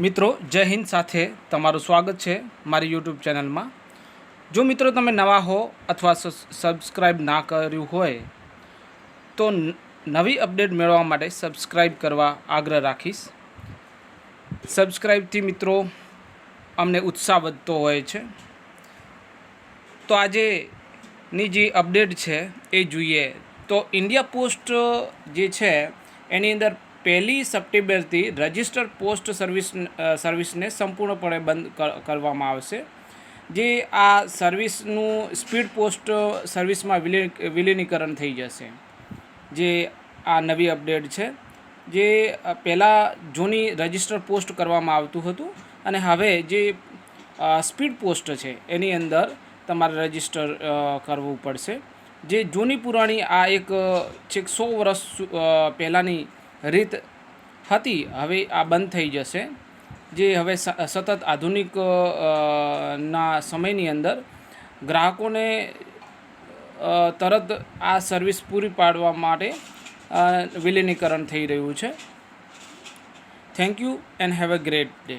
મિત્રો, જય હિન્દ સાથે તમારું સ્વાગત છે મારી યુટ્યુબ ચેનલમાં. જો મિત્રો તમે નવા હો અથવા સબસ્ક્રાઈબ ના કર્યું હોય, તો નવી અપડેટ મેળવવા માટે સબસ્ક્રાઈબ કરવા આગ્રહ રાખીશ. સબસ્ક્રાઈબથી મિત્રો અમને ઉત્સાહ વધતો હોય છે. તો આજેની જે અપડેટ છે એ જોઈએ. તો ઇન્ડિયા પોસ્ટ જે છે, એની અંદર પહેલી સપ્ટેમ્બરથી રજિસ્ટર પોસ્ટ સર્વિસ સર્વિસને સંપૂર્ણપણે બંધ કર- કરવામાં આવશે. જે આ સર્વિસનું સ્પીડ પોસ્ટ સર્વિસમાં વિલી, વિલીનીકરણ થઈ જશે. જે આ નવી અપડેટ છે. જે પહેલાં જૂની રજિસ્ટર પોસ્ટ કરવામાં આવતું હતું અને હવે જે સ્પીડ પોસ્ટ છે, એની અંદર તમારે રજિસ્ટર કરવું પડશે. જે જૂની પુરાણી આ એક છેક સો વર્ષ પહેલાંની રીત હતી, હવે આ બંધ થઈ જશે. જે હવે સતત આધુનિક ના સમયની અંદર ગ્રાહકોને તરત આ સર્વિસ પૂરી પાડવા માટે વિલીનીકરણ થઈ રહ્યું છે. Thank you and have a great day